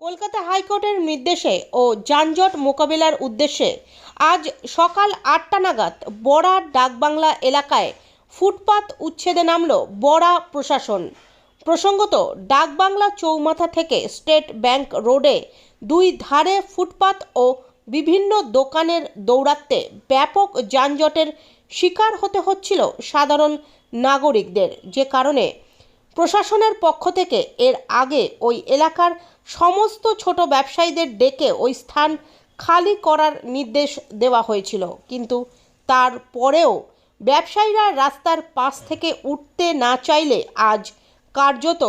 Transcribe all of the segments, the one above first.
কলকাতা হাইকোর্টের নির্দেশে ও যানজট মোকাবেলার উদ্দেশ্যে আজ সকাল আটটা নাগাদ বড়া ডাকবাংলা এলাকায় ফুটপাত উচ্ছেদে নামল বড়া প্রশাসন। প্রসঙ্গত, ডাকবাংলা চৌমাথা থেকে স্টেট ব্যাংক রোডে দুই ধারে ফুটপাত ও বিভিন্ন দোকানের দৌরাত্মে ব্যাপক যানজটের শিকার হতে হচ্ছিল সাধারণ নাগরিকদের। যে কারণে প্রশাসনের পক্ষ থেকে এর আগে ওই এলাকার সমস্ত ছোট ব্যবসায়ীদের ডেকে ওই স্থান খালি করার নির্দেশ দেওয়া হয়েছিল। কিন্তু তারপরেও ব্যবসায়ীরা রাস্তার পাশ থেকে উঠতে না চাইলে আজ কার্যত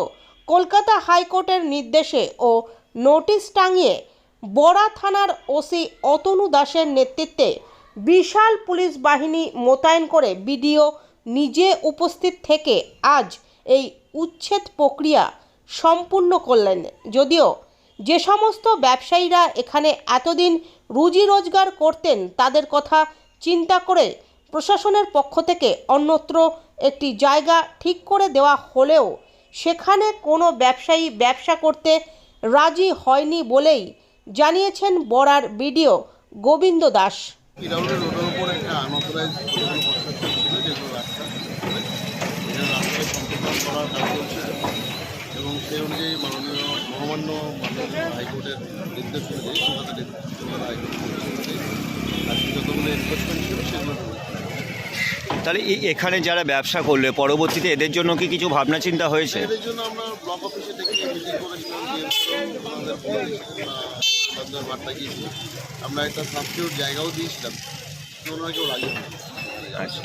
কলকাতা হাইকোর্টের নির্দেশে ও নোটিশ টাঙিয়ে বড়া থানার ওসি অতনু দাসের নেতৃত্বে বিশাল পুলিশ বাহিনী মোতায়েন করে বিডিও নিজে উপস্থিত থেকে আজ এই উচ্ছেদ প্রক্রিয়া সম্পূর্ণ করলেন। যদিও যে সমস্ত ব্যবসায়ীরা এখানে এতদিন রুজি রোজগার করতেন তাদের কথা চিন্তা করে প্রশাসনের পক্ষ থেকে অন্যত্র একটি জায়গা ঠিক করে দেওয়া হলেও সেখানে কোনো ব্যবসায়ী ব্যবসা করতে রাজি হয়নি বলেই জানিয়েছেন বড়ার বিডিও গোবিন্দ দাস। কাজ এবং সেই অনুযায়ী মাননীয় মহামান্য হাইকোর্টের নির্দেশ অনুযায়ী কলকাতা কলকাতা হাইকোর্টের নির্দেশ অনুযায়ী যতগুলো এনফোর্সমেন্ট ছিল সেগুলো তাহলে এখানে যারা ব্যবসা করলে পরবর্তীতে এদের জন্য কি কিছু ভাবনা চিন্তা হয়েছে? এদের জন্য আমরা ব্লক অফিসে থেকে মিটিং করেছিলাম বার্তা গিয়েছিল আমরা একটা সাবস্টিউট জায়গাও দিয়েছিলাম তো ওনারা কেউ রাজি আচ্ছা।